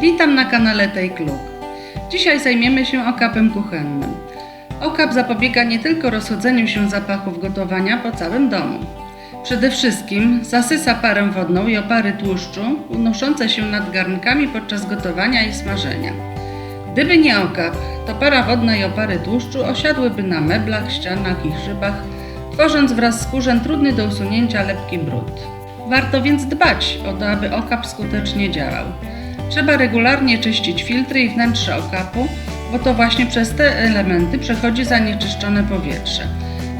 Witam na kanale Take Look. Dzisiaj zajmiemy się okapem kuchennym. Okap zapobiega nie tylko rozchodzeniu się zapachów gotowania po całym domu. Przede wszystkim zasysa parę wodną i opary tłuszczu unoszące się nad garnkami podczas gotowania i smażenia. Gdyby nie okap, to para wodna i opary tłuszczu osiadłyby na meblach, ścianach i szybach, tworząc wraz z kurzem trudny do usunięcia lepki brud. Warto więc dbać o to, aby okap skutecznie działał. Trzeba regularnie czyścić filtry i wnętrze okapu, bo to właśnie przez te elementy przechodzi zanieczyszczone powietrze.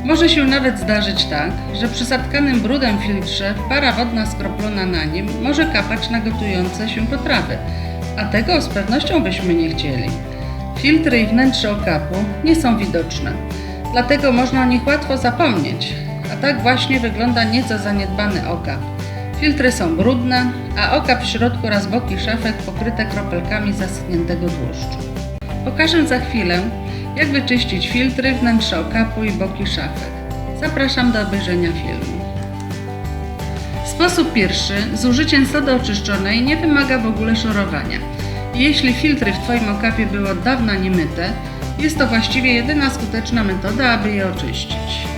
Może się nawet zdarzyć tak, że przy zatkanym brudem filtrze para wodna skroplona na nim może kapać na gotujące się potrawy, a tego z pewnością byśmy nie chcieli. Filtry i wnętrze okapu nie są widoczne, dlatego można o nich łatwo zapomnieć, a tak właśnie wygląda nieco zaniedbany okap. Filtry są brudne, a okap w środku oraz boki szafek pokryte kropelkami zaschniętego tłuszczu. Pokażę za chwilę, jak wyczyścić filtry, wnętrze okapu i boki szafek. Zapraszam do obejrzenia filmu. Sposób pierwszy z użyciem sody oczyszczonej nie wymaga w ogóle szorowania. Jeśli filtry w Twoim okapie były od dawna niemyte, jest to właściwie jedyna skuteczna metoda, aby je oczyścić.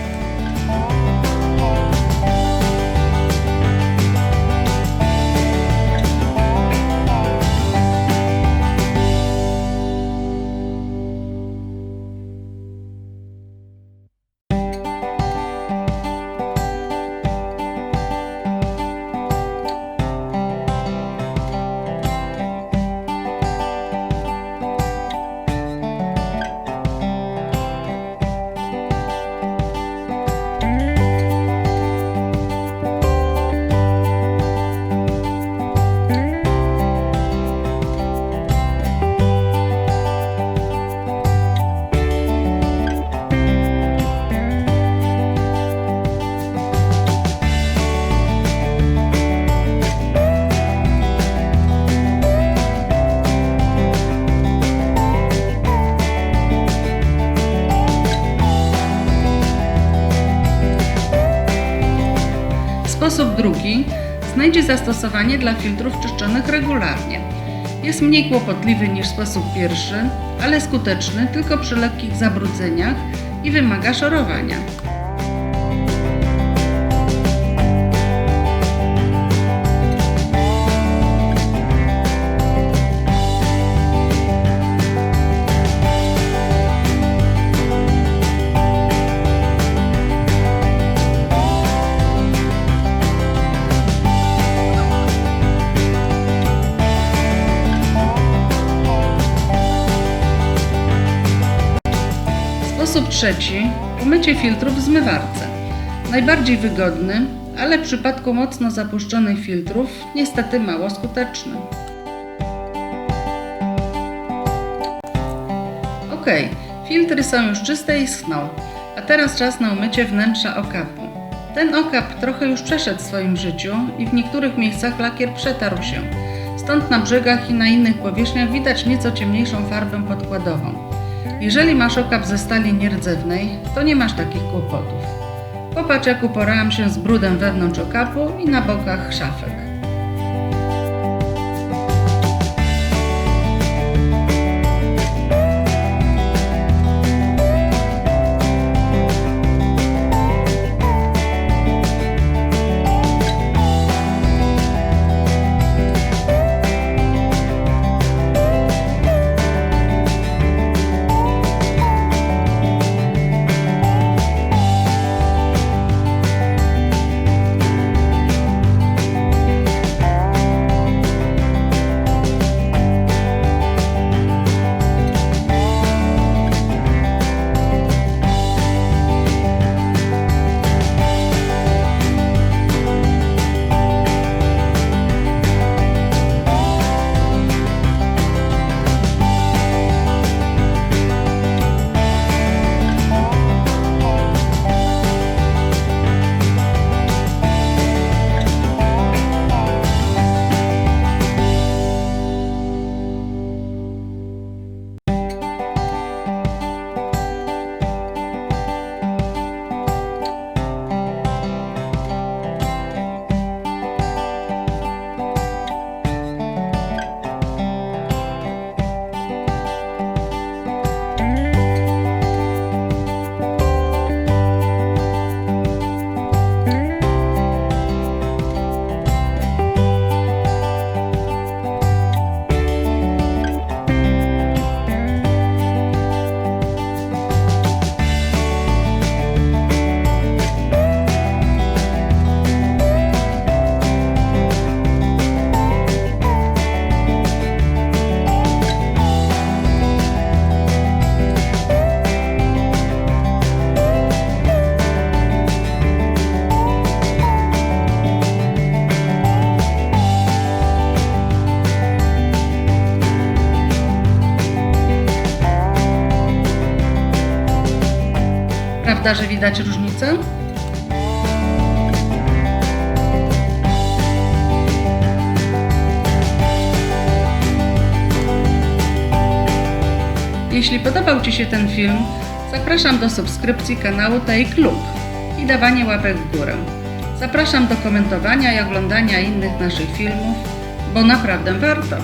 Sposób drugi znajdzie zastosowanie dla filtrów czyszczonych regularnie. Jest mniej kłopotliwy niż sposób pierwszy, ale skuteczny tylko przy lekkich zabrudzeniach i wymaga szorowania. Trzeci umycie filtrów w zmywarce. Najbardziej wygodny, ale w przypadku mocno zapuszczonych filtrów niestety mało skuteczny. Ok, filtry są już czyste i schną, a teraz czas na umycie wnętrza okapu. Ten okap trochę już przeszedł w swoim życiu i w niektórych miejscach lakier przetarł się. Stąd na brzegach i na innych powierzchniach widać nieco ciemniejszą farbę podkładową. Jeżeli masz okap ze stali nierdzewnej, to nie masz takich kłopotów. Popatrz jak uporałam się z brudem wewnątrz okapu i na bokach szafek. Prawda, że widać różnicę? Jeśli podobał Ci się ten film, zapraszam do subskrypcji kanału Tej Klub i dawania łapek w górę. Zapraszam do komentowania i oglądania innych naszych filmów, bo naprawdę warto.